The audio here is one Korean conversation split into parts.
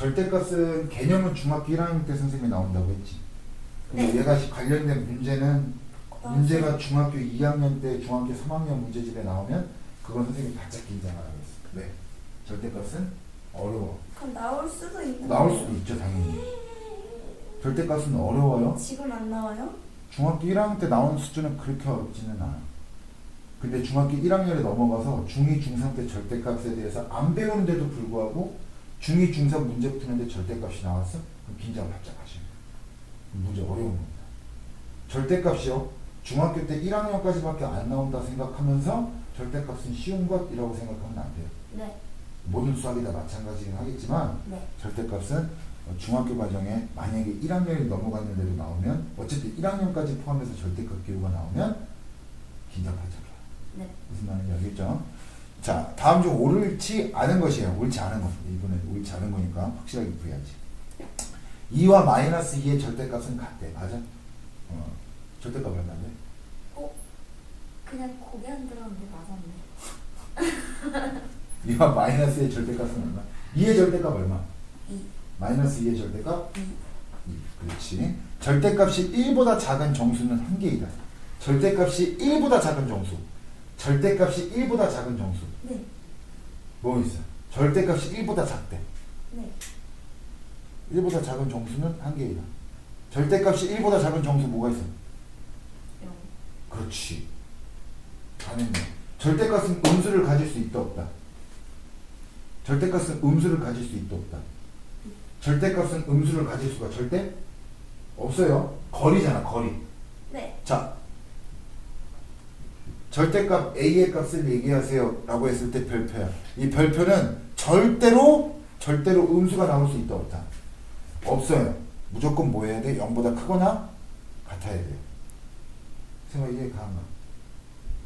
절대값은 개념은 중학교 1학년 때 선생님이 나온다고 했지. 근데 네. 얘가 관련된 문제는 아, 문제가 중학교 2학년 때 중학교 3학년 문제집에 나오면 그건 선생님이 바짝 긴장하라고 했어. 네. 절대값은 어려워. 그럼 나올 수도 있는 나올? 수도 있죠, 당연히. 절대값은 어려워요. 지금 안 나와요? 중학교 1학년 때 나온 수준은 그렇게 어렵지는 않아. 근데 중학교 1학년에 넘어가서 중2, 중3 때 절대값에 대해서 안 배우는데도 불구하고 중2, 중3 문제 푸는데 절대값이 나왔어? 그럼 긴장을 하시면 돼요. 문제 어려운 겁니다. 절대값이요. 중학교 때 1학년까지밖에 안 나온다 생각하면서 절대값은 쉬운 것이라고 생각하면 안 돼요. 네. 모든 수학이 다 마찬가지긴 하겠지만 네. 절대값은 중학교 과정에 만약에 1학년이 넘어갔는데도 나오면 어쨌든 1학년까지 포함해서 절대값 기호가 나오면 긴장 해요. 네. 무슨 말인지 알겠죠? 자, 다음 중 옳지 않은 것이에요. 옳지 않은 것. 이번엔 옳지 않은 거니까 확실하게 구해야지. 2와 마이너스 2의 절대값은 같대. 맞아? 어, 절대값 얼마인데? 어? 그냥 고개 안 들었는데 맞았네. 2와 마이너스의 절대값은 얼마? 2의 절대값 얼마? 2. 마이너스 2의 절대값? 2. 2. 그렇지. 절대값이 1보다 작은 정수는 한 개이다. 절대값이 1보다 작은 정수. 절대값이 1보다 작은 정수. 네. 뭐 있어? 절대값이 1보다 작대. 네. 1보다 작은 정수는 한 개이다. 절대값이 1보다 작은 정수 뭐가 있어? 0. 그렇지. 잘했네. 절대값은 음수를 가질 수 있다 없다. 절대값은 음수를 가질 수 있다 없다. 절대값은 음수를 가질 수가 절대 없어요. 거리잖아, 거리. 네. 자, 절대값 A의 값을 얘기하세요 라고 했을 때 별표야. 이 별표는 절대로 절대로 음수가 나올 수 있다 없다. 없어요. 무조건 뭐 해야 돼? 0보다 크거나 같아야 돼. 생각 이해 가는가?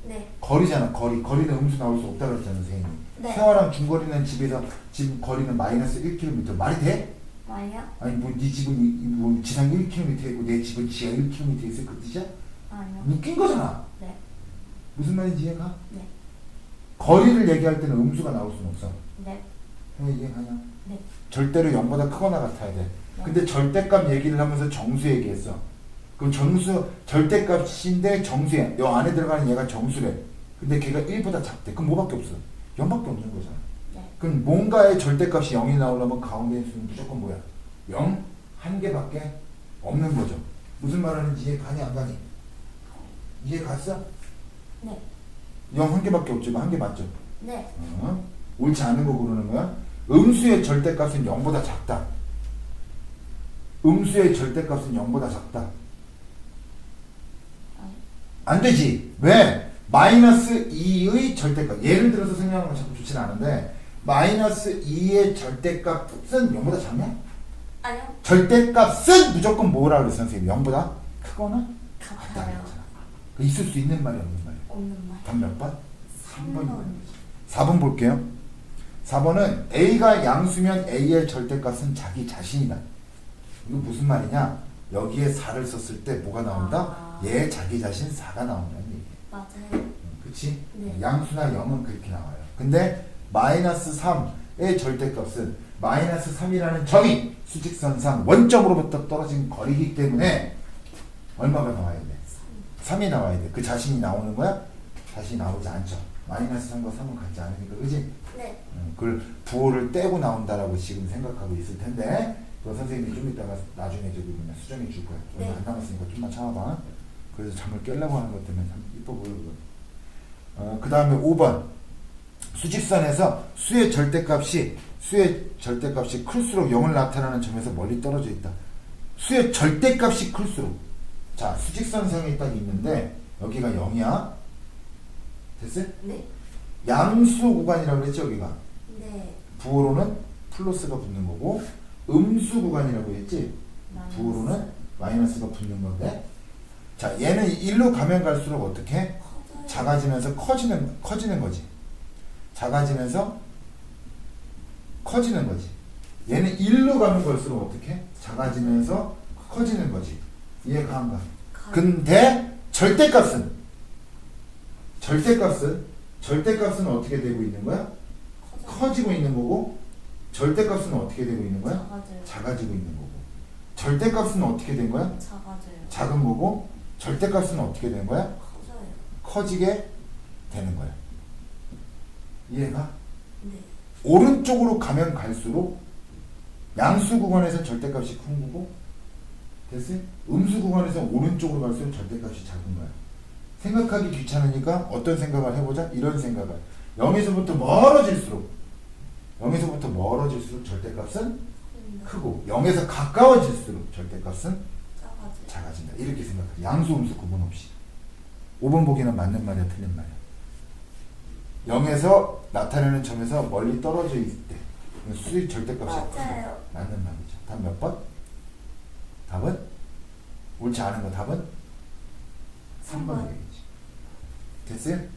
네. 거리잖아, 거리. 거리는 음수 나올 수 없다 그랬잖아, 선생님이. 네. 세화랑 중거리는 집에서 집 거리는 마이너스 1km. 말이 돼? 아니요? 아니 뭐 네 집은 이- 이- 뭐 지상 1km이고 내 집은 지하 1km 있을 그 뜻이야? 아니요? 웃긴 거잖아. 네. 무슨 말인지 이해가? 네. 거리를 얘기할 때는 음수가 나올 수는 없어. 네. 왜 이해가냐? 네. 절대로 0보다 크거나 같아야 돼. 네. 근데 절대값 얘기를 하면서 정수 얘기했어. 그럼 정수, 절대값인데 정수야. 요 안에 들어가는 얘가 정수래. 근데 걔가 1보다 작대. 그럼 뭐밖에 없어? 0밖에 없는 거잖아. 네. 그럼 뭔가의 절대값이 0이 나오려면 가운데 수는 무조건 뭐야? 0? 한 개밖에 없는 거죠. 무슨 말 하는지 이해 가니 안 가니? 이해 갔어? 네. 0 한 개밖에 없지. 한개 맞죠? 네. 어? 옳지 않은 거 고르는 거야? 음수의 절대값은 0보다 작다. 음수의 절대값은 0보다 작다. 아니. 안 되지. 왜? 마이너스 2의 절대값. 예를 들어서 생각하는 건 자꾸 좋진 않은데 마이너스 2의 절대값은 0보다 작냐? 아니요? 절대값은 무조건 뭐라 그랬어 선생님? 0보다 크거나 같다. 그랬잖아. 그 있을 수 있는 말이 없는 말이야. 없는 말. 답몇 번? 3번. 4번 볼게요. 4번은 A가 양수면 A의 절대값은 자기 자신이다. 이거 무슨 말이냐? 여기에 4를 썼을 때 뭐가 나온다? 아. 얘 자기 자신 4가 나온다는 얘기야. 맞아요. 그치? 네. 양수나 0은 그렇게 나와요. 근데 마이너스 3의 절대값은 마이너스 3이라는 점이 수직선상 원점으로부터 떨어진 거리이기 때문에 얼마가 나와야 돼? 3이 나와야 돼. 그 자신이 나오는 거야? 자신이 나오지 않죠. 마이너스 3과 3은 같지 않으니까. 그지? 네. 음, 그걸 부호를 떼고 나온다라고 지금 생각하고 있을 텐데 그 선생님이 좀 이따가 나중에 저기 뭐냐 수정해 줄 거야. 얼마 네. 안 남았으니까 좀만 참아봐. 그래서 잠을 깨려고 하는 것 때문에 참 이뻐 보이고. 어, 그 다음에 5번 수직선에서 수의 절대값이 수의 절대값이 클수록 0을 나타나는 점에서 멀리 떨어져 있다. 수의 절대값이 클수록 자 수직선상에 딱 있는데 여기가 0이야. 됐어? 네. 양수 구간이라고 그랬죠 여기가. 네. 부호로는 플러스가 붙는 거고 음수 구간이라고 했지 마이너스. 부호로는 마이너스가 붙는 건데 자 얘는 일로 가면 갈수록 어떻게 커져요. 작아지면서 커지는 커지는 거지 작아지면서 커지는 거지 얘는 일로 가면 갈수록 어떻게 작아지면서 커지는 거지 이해가 안 가? 근데 절대값은 절대값은 절대값은 어떻게 되고 있는 거야? 커지고 있는 거고 절대값은 어떻게 되고 있는 거야? 작아져요. 작아지고 있는 거고. 절대값은 어떻게 된 거야? 작아져요. 작은 거고. 절대값은 어떻게 된 거야? 커져요. 커지게 되는 거야. 이해가? 네. 오른쪽으로 가면 갈수록 양수 구간에서 절대값이 큰 거고 됐어요? 음수 구간에서 오른쪽으로 갈수록 절대값이 작은 거야. 생각하기 귀찮으니까 어떤 생각을 해보자? 이런 생각을. 0에서부터 멀어질수록 0에서부터 멀어질수록 절대값은. 크고 0에서 가까워질수록 절대값은. 작아진다. 이렇게 생각해. 양수, 음수 구분 없이. 5번 보기는 맞는 말이야, 틀린 말이야. 0에서 나타내는 점에서 멀리 떨어져 있을 때 수의 절대값이 맞아요. 크다. 맞는 말이죠. 답몇 번? 답은? 옳지 않은 거 답은? 3번 삼 번. 되겠지. 됐어요?